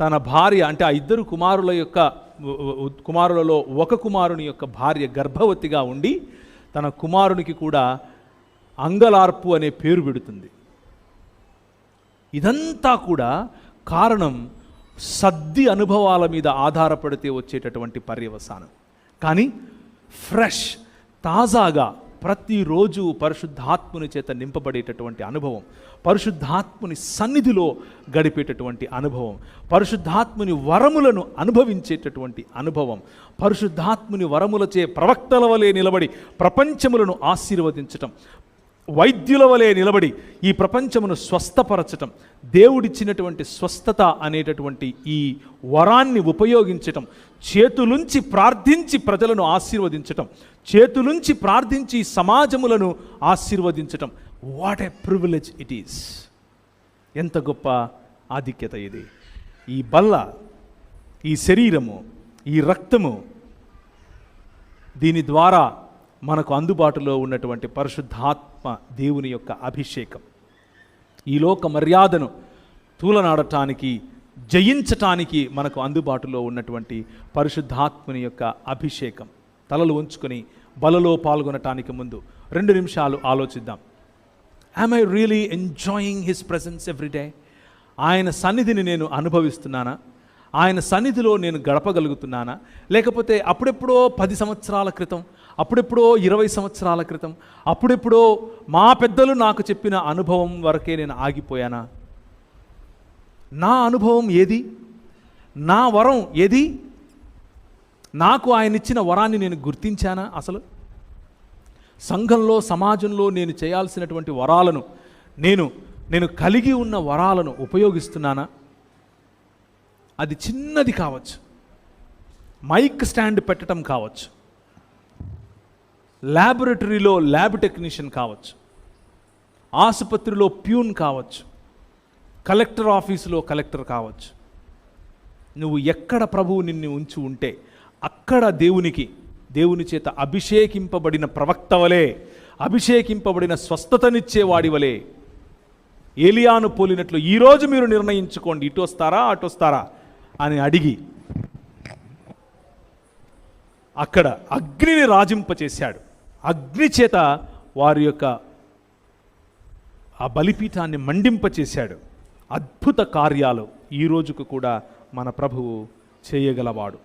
తన భార్య అంటే ఆ ఇద్దరు కుమారుల యొక్క కుమారులలో ఒక కుమారుని యొక్క భార్య గర్భవతిగా ఉండి తన కుమారునికి కూడా అంగలార్పు అనే పేరు పెడుతుంది. ఇదంతా కూడా కారణం సద్ది అనుభవాల మీద ఆధారపడితే వచ్చేటటువంటి పర్యవసానం. కానీ ఫ్రెష్ తాజాగా ప్రతిరోజు పరిశుద్ధాత్ముని చేత నింపబడేటటువంటి అనుభవం పరిశుద్ధాత్ముని సన్నిధిలో గడిపేటటువంటి అనుభవం పరిశుద్ధాత్ముని వరములను అనుభవించేటటువంటి అనుభవం పరిశుద్ధాత్ముని వరములచే ప్రవక్తల వలె నిలబడి ప్రపంచములను ఆశీర్వదించటం వైద్యుల వలె నిలబడి ఈ ప్రపంచమును స్వస్థపరచటం దేవుడిచ్చినటువంటి స్వస్థత అనేటటువంటి ఈ వరాన్ని ఉపయోగించటం చేతులుంచి ప్రార్థించి ప్రజలను ఆశీర్వదించటం చేతులుంచి ప్రార్థించి సమాజములను ఆశీర్వదించటం. What a privilege it is ఎంత గొప్ప ఆధిక్యత ఇది. ఈ బల్ల ఈ శరీరము ఈ రక్తము దీని ద్వారా మనకు అందుబాటులో ఉన్నటువంటి పరిశుద్ధాత్మ దేవుని యొక్క అభిషేకం. ఈ లోక మర్యాదను తూలనాడటానికి జయించటానికి మనకు అందుబాటులో ఉన్నటువంటి పరిశుద్ధాత్మని యొక్క అభిషేకం. తలలు ఉంచుకొని బలలో పాల్గొనటానికి ముందు రెండు నిమిషాలు ఆలోచిద్దాం. I'm I really enjoying his presence everyday ఆయన సన్నిధిని నేను అనుభవిస్తున్నానా? ఆయన సన్నిధిలో నేను గడపగలుగుతున్నానా? లేకపోతే అప్పుడెప్పుడో పది సంవత్సరాల క్రితం అప్పుడెప్పుడో ఇరవై సంవత్సరాల క్రితం అప్పుడెప్పుడో మా పెద్దలు నాకు చెప్పిన అనుభవం వరకే నేను ఆగిపోయానా? నా అనుభవం ఏది? నా వరం ఏది? నాకు ఆయన ఇచ్చిన వరాన్ని నేను గుర్తించానా అసలు? సంఘంలో సమాజంలో నేను చేయాల్సినటువంటి వరాలను నేను నేను కలిగి ఉన్న వరాలను ఉపయోగిస్తున్నానా? అది చిన్నది కావచ్చు. మైక్ స్టాండ్ పెట్టడం కావచ్చు. ల్యాబొరేటరీలో ల్యాబ్ టెక్నీషియన్ కావచ్చు. ఆసుపత్రిలో ప్యూన్ కావచ్చు. కలెక్టర్ ఆఫీసులో కలెక్టర్ కావచ్చు. నువ్వు ఎక్కడ ప్రభువు నిన్ను ఉంచి ఉంటే అక్కడ దేవునికి దేవుని చేత అభిషేకింపబడిన ప్రవక్త వలె అభిషేకింపబడిన స్వస్థతనిచ్చేవాడి వలె ఏలియాను పోలినట్లు ఈరోజు మీరు నిర్ణయించుకోండి ఇటు వస్తారా అటు వస్తారా అని అడిగి అక్కడ అగ్నిని రాజింపచేశాడు. అగ్ని చేత వారి యొక్క ఆ బలిపీఠాన్ని మండింపచేశాడు. అద్భుత కార్యాలు ఈ రోజుకు కూడా మన ప్రభువు చేయగలవాడు.